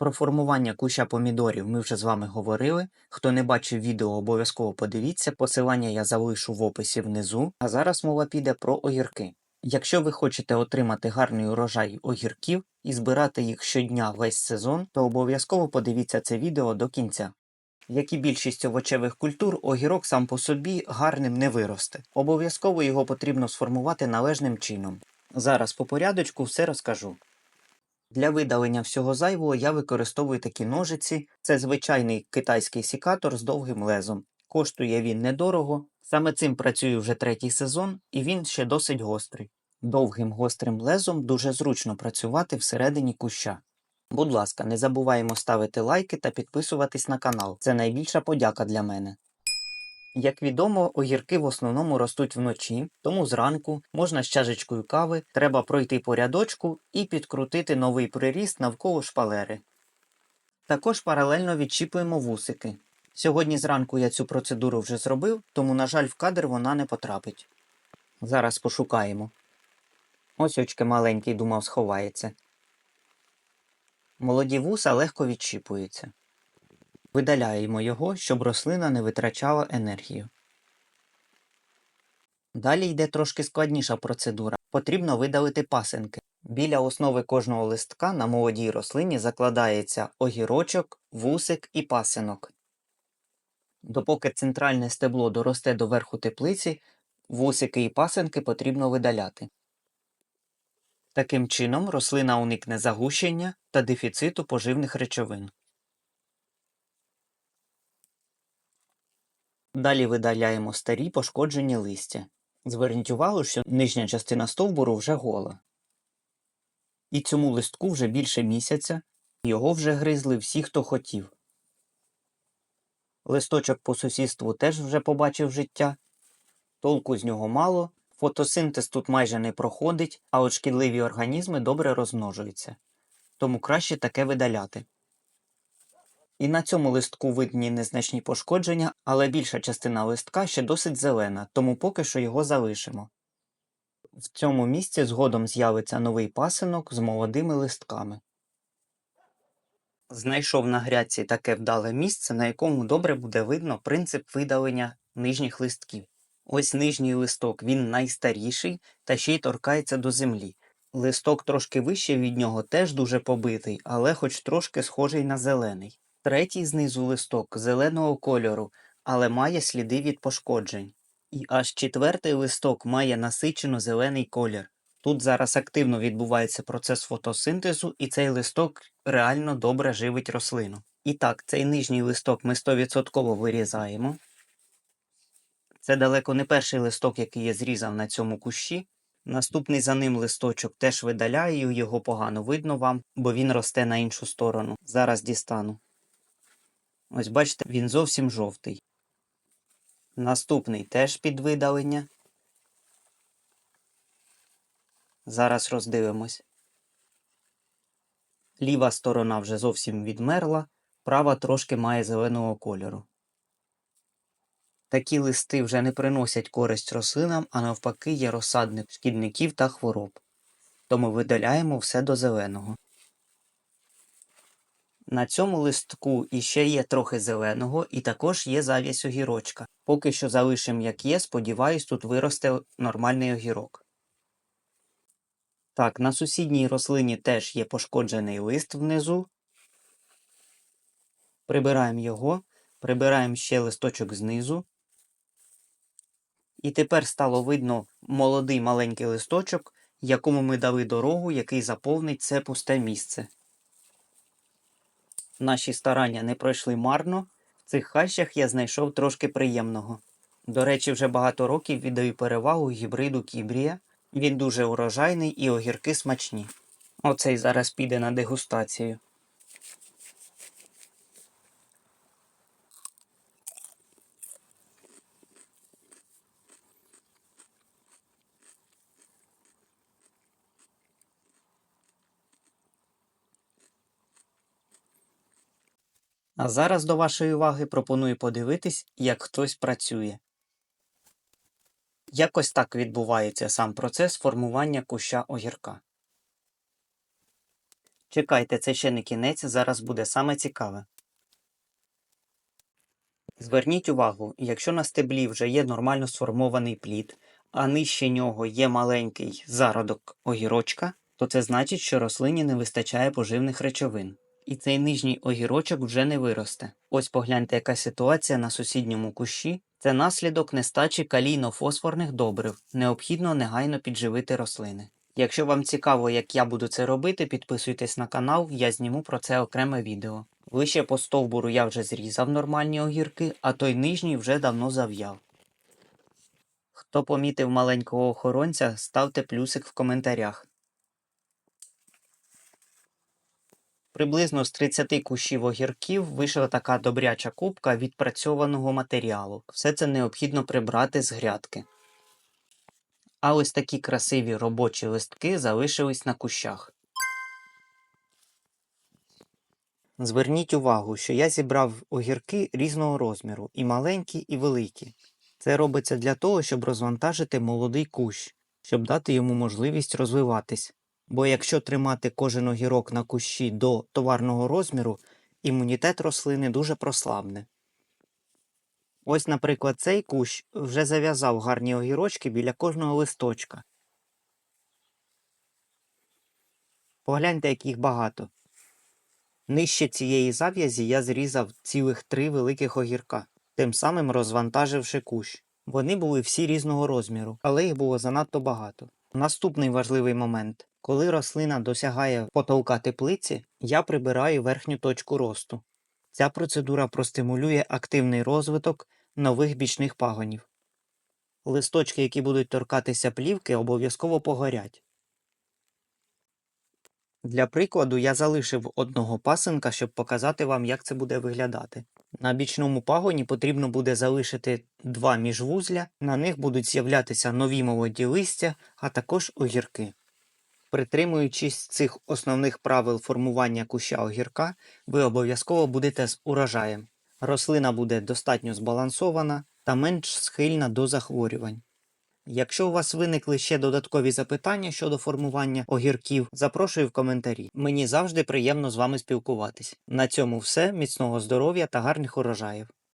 Про формування куща помідорів ми вже з вами говорили. Хто не бачив відео, обов'язково подивіться. Посилання я залишу в описі внизу. А зараз мова піде про огірки. Якщо ви хочете отримати гарний урожай огірків і збирати їх щодня весь сезон, то обов'язково подивіться це відео до кінця. Як і більшість овочевих культур, огірок сам по собі гарним не виросте. Обов'язково його потрібно сформувати належним чином. Зараз по порядочку все розкажу. Для видалення всього зайвого я використовую такі ножиці. Це звичайний китайський сікатор з довгим лезом. Коштує він недорого. Саме цим працюю вже третій сезон, і він ще досить гострий. Довгим гострим лезом дуже зручно працювати всередині куща. Будь ласка, не забуваємо ставити лайки та підписуватись на канал. Це найбільша подяка для мене. Як відомо, огірки в основному ростуть вночі, тому зранку можна з чашечкою кави, треба пройти по рядочку і підкрутити новий приріст навколо шпалери. Також паралельно відчіпуємо вусики. Сьогодні зранку я цю процедуру вже зробив, тому, на жаль, в кадр вона не потрапить. Зараз пошукаємо. Ось очки маленький думав сховається. Молоді вуса легко відчіпуються. Видаляємо його, щоб рослина не витрачала енергію. Далі йде трошки складніша процедура. Потрібно видалити пасинки. Біля основи кожного листка на молодій рослині закладається огірочок, вусик і пасинок. Допоки центральне стебло доросте до верху теплиці, вусики і пасинки потрібно видаляти. Таким чином рослина уникне загущення та дефіциту поживних речовин. Далі видаляємо старі пошкоджені листя. Зверніть увагу, що нижня частина стовбуру вже гола. І цьому листку вже більше місяця, його вже гризли всі, хто хотів. Листочок по сусідству теж вже побачив життя, толку з нього мало, фотосинтез тут майже не проходить, а от шкідливі організми добре розмножуються. Тому краще таке видаляти. І на цьому листку видні незначні пошкодження, але більша частина листка ще досить зелена, тому поки що його залишимо. В цьому місці згодом з'явиться новий пасинок з молодими листками. Знайшов на грядці таке вдале місце, на якому добре буде видно принцип видалення нижніх листків. Ось нижній листок, він найстаріший та ще й торкається до землі. Листок трошки вище від нього теж дуже побитий, але хоч трошки схожий на зелений. Третій знизу листок зеленого кольору, але має сліди від пошкоджень. І аж четвертий листок має насичено зелений колір. Тут зараз активно відбувається процес фотосинтезу, і цей листок реально добре живить рослину. І так, цей нижній листок ми 100% вирізаємо. Це далеко не перший листок, який я зрізав на цьому кущі. Наступний за ним листочок теж видаляю, його погано видно вам, бо він росте на іншу сторону. Зараз дістану. Ось бачите, він зовсім жовтий. Наступний теж під видалення. Зараз роздивимось. Ліва сторона вже зовсім відмерла, права трошки має зеленого кольору. Такі листи вже не приносять користь рослинам, а навпаки є розсадник шкідників та хвороб. Тому видаляємо все до зеленого. На цьому листку іще є трохи зеленого і також є завість огірочка. Поки що залишимо як є, сподіваюсь, тут виросте нормальний огірок. Так, на сусідній рослині теж є пошкоджений лист внизу. Прибираємо його, прибираємо ще листочок знизу. І тепер стало видно молодий маленький листочок, якому ми дали дорогу, який заповнить це пусте місце. Наші старання не пройшли марно. В цих хащах я знайшов трошки приємного. До речі, вже багато років віддаю перевагу гібриду Кібрія. Він дуже урожайний і огірки смачні. Оцей зараз піде на дегустацію. А зараз до вашої уваги пропоную подивитись, як хтось працює. Якось так відбувається сам процес формування куща огірка. Чекайте, це ще не кінець, зараз буде саме цікаве. Зверніть увагу, якщо на стеблі вже є нормально сформований плід, а нижче нього є маленький зародок огірочка, то це значить, що рослині не вистачає поживних речовин. І цей нижній огірочок вже не виросте. Ось погляньте, яка ситуація на сусідньому кущі. Це наслідок нестачі калійно-фосфорних добрив. Необхідно негайно підживити рослини. Якщо вам цікаво, як я буду це робити, підписуйтесь на канал, я зніму про це окреме відео. Вище по стовбуру я вже зрізав нормальні огірки, а той нижній вже давно зав'яв. Хто помітив маленького охоронця, ставте плюсик в коментарях. Приблизно з 30 кущів огірків вийшла така добряча кубка відпрацьованого матеріалу. Все це необхідно прибрати з грядки. А ось такі красиві робочі листки залишились на кущах. Зверніть увагу, що я зібрав огірки різного розміру, і маленькі, і великі. Це робиться для того, щоб розвантажити молодий кущ, щоб дати йому можливість розвиватись. Бо якщо тримати кожен огірок на кущі до товарного розміру, імунітет рослини дуже прослабне. Ось, наприклад, цей кущ вже зав'язав гарні огірочки біля кожного листочка. Погляньте, як їх багато. Нижче цієї зав'язі я зрізав цілих три великих огірка, тим самим розвантаживши кущ. Вони були всі різного розміру, але їх було занадто багато. Наступний важливий момент. Коли рослина досягає потолка теплиці, я прибираю верхню точку росту. Ця процедура простимулює активний розвиток нових бічних пагонів. Листочки, які будуть торкатися плівки, обов'язково погорять. Для прикладу я залишив одного пасинка, щоб показати вам, як це буде виглядати. На бічному пагоні потрібно буде залишити два міжвузля, на них будуть з'являтися нові молоді листя, а також огірки. Притримуючись цих основних правил формування куща огірка, ви обов'язково будете з урожаєм. Рослина буде достатньо збалансована та менш схильна до захворювань. Якщо у вас виникли ще додаткові запитання щодо формування огірків, запрошую в коментарі. Мені завжди приємно з вами спілкуватись. На цьому все. Міцного здоров'я та гарних урожаїв.